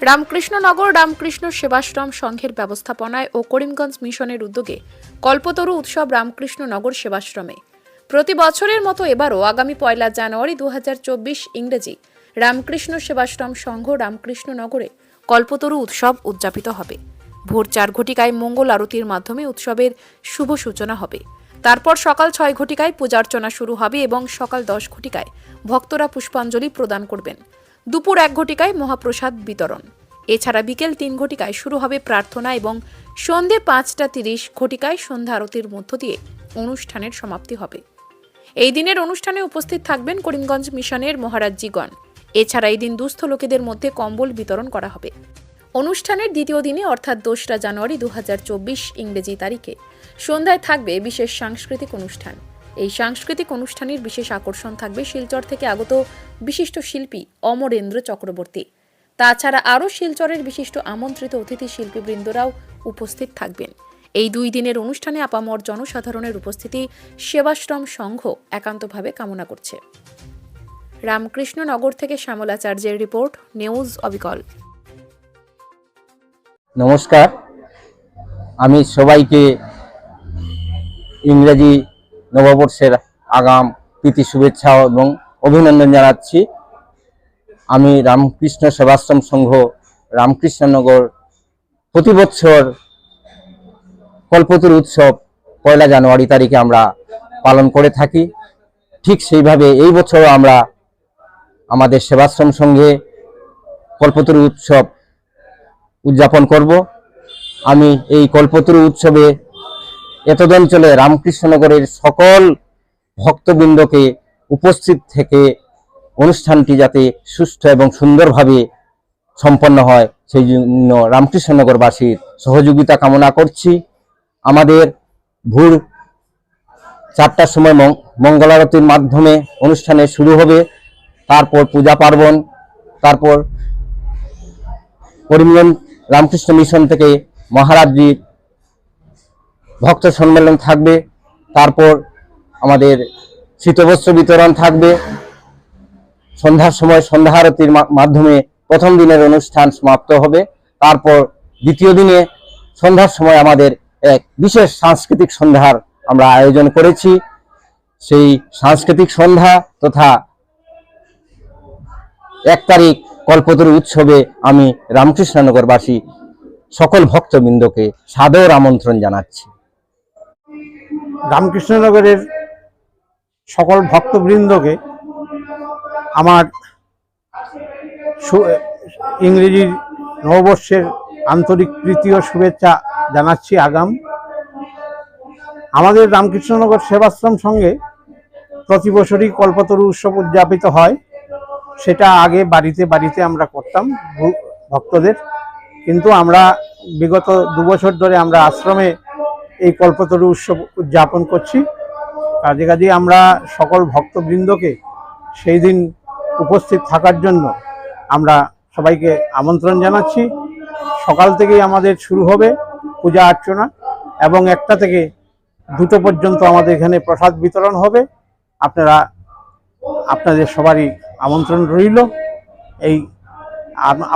রামকৃষ্ণনগর রামকৃষ্ণ সেবাশ্রম সংঘের ব্যবস্থাপনায় ও করিমগঞ্জ মিশনের উদ্যোগে কল্পতরু উৎসব রামকৃষ্ণনগর সেবাশ্রমে। প্রতি বছরের মতো এবারও আগামী পয়লা জানুয়ারি দু হাজার চব্বিশ ইংরেজি রামকৃষ্ণ সেবাশ্রম সংঘ রামকৃষ্ণনগরে কল্পতরু উৎসব উদযাপিত হবে। ভোর চার ঘটিকায় মঙ্গল আরতির মাধ্যমে উৎসবের শুভ সূচনা হবে। তারপর সকাল ছয় ঘটিকায় পূজার্চনা শুরু হবে এবং সকাল দশ ঘটিকায় ভক্তরা পুষ্পাঞ্জলি প্রদান করবেন। দুপুর এক ঘটিকায় মহাপ্রসাদ বিতরণ। এছাড়া বিকেল তিন ঘটিকায় শুরু হবে প্রার্থনা এবং সন্ধে পাঁচটা তিরিশ ঘটিকায় সন্ধ্যা আরতির মধ্য দিয়ে অনুষ্ঠানের সমাপ্তি হবে। এই দিনের অনুষ্ঠানে উপস্থিত থাকবেন করিমগঞ্জ মিশনের মহারাজজিগণ এছাড়া এই দিন দুস্থ লোকেদের মধ্যে কম্বল বিতরণ করা হবে। অনুষ্ঠানের দ্বিতীয় দিনে, অর্থাৎ দোসরা জানুয়ারি দু হাজার চব্বিশ ইংরেজি তারিখে, সন্ধ্যায় থাকবে বিশেষ সাংস্কৃতিক অনুষ্ঠান। এই সাংস্কৃতিক অনুষ্ঠানের বিশেষ আকর্ষণ থাকবে শিলচর থেকে আগত বিশিষ্ট শিল্পী অমরেন্দ্র চক্রবর্তী। তাছাড়া আরও শিলচরের বিশিষ্ট আমন্ত্রিত অতিথি শিল্পীবৃন্দরাও উপস্থিত থাকবেন। এই দুই দিনের অনুষ্ঠানে আপামর জনসাধারণের উপস্থিতি সেবাশ্রম সংঘ একান্তভাবে কামনা করছে। রামকৃষ্ণনগর থেকে শ্যামলাচার্যের রিপোর্ট, নিউজ অবিকল। নমস্কার। আমি সবাইকে ইংরেজি নববর্ষের আগাম প্রীতি শুভেচ্ছা এবং অভিনন্দন জানাচ্ছি। আমি রামকৃষ্ণ সেবাশ্রম সংঘ রামকৃষ্ণনগর প্রতি বছর কল্পতরু উৎসব পয়লা জানুয়ারি তারিখে আমরা পালন করে থাকি। ঠিক সেইভাবে এই বছরও আমরা আমাদের সেবাশ্রম সঙ্গে কল্পতরু উৎসব উদযাপন করব। আমি এই কল্পতরু উৎসবে এতদ অঞ্চলে রামকৃষ্ণনগরের সকল ভক্তবৃন্দকে উপস্থিত থেকে অনুষ্ঠানটি যাতে সুষ্ঠু এবং সুন্দরভাবে সম্পন্ন হয়, সেই জন্য রামকৃষ্ণনগরবাসীর সহযোগিতা কামনা করছি। আমাদের ভোর চারটার সময় মঙ্গলারতির মাধ্যমে অনুষ্ঠানে শুরু হবে। তারপর পূজা পার্বণ, তারপর করিমগঞ্জ রামকৃষ্ণ মিশন থেকে মহারাজজির ভক্ত সম্মেলন থাকবে, তারপর আমাদের শীতবস্ত্র বিতরণ থাকবে। সন্ধ্যার সময় সন্ধ্যা আরতির মাধ্যমে প্রথম দিনের অনুষ্ঠান সমাপ্ত হবে। তারপর দ্বিতীয় দিনে সন্ধ্যার সময় আমাদের এক বিশেষ সাংস্কৃতিক সন্ধ্যার আমরা আয়োজন করেছি। সেই সাংস্কৃতিক সন্ধ্যা তথা এক তারিখ কল্পতরু উৎসবে আমি রামকৃষ্ণনগরবাসী সকল ভক্তবৃন্দকে সাদর আমন্ত্রণ জানাচ্ছি। রামকৃষ্ণনগরের সকল ভক্তবৃন্দকে আমার ইংরেজির নববর্ষের আন্তরিক প্রীতি ও শুভেচ্ছা জানাচ্ছি আগাম। আমাদের রামকৃষ্ণনগর সেবাশ্রম সঙ্গে প্রতি বছরই কল্পতরু উৎসব উদযাপিত হয়। সেটা আগে বাড়িতে বাড়িতে আমরা করতাম ভক্তদের। কিন্তু আমরা বিগত দু বছর ধরে আমরা আশ্রমে এই কল্পতরু উৎসব উদযাপন করছি। কাজে কাজে আমরা সকল ভক্তবৃন্দকে সেই দিন উপস্থিত থাকার জন্য আমরা সবাইকে আমন্ত্রণ জানাচ্ছি। সকাল থেকেই আমাদের শুরু হবে পূজা অর্চনা এবং একটা থেকে দুটো পর্যন্ত আমাদের এখানে প্রসাদ বিতরণ হবে। আপনারা, আপনাদের সবারই আমন্ত্রণ রইল। এই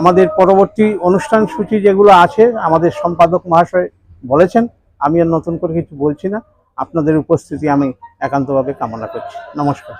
আমাদের পরবর্তী অনুষ্ঠান সূচি যেগুলো আছে, আমাদের সম্পাদক মহাশয় বলেছেন আমি আর নতুন করে কিছু বলছি না। আপনাদের উপস্থিতি আমি একান্তভাবে কামনা করছি। নমস্কার।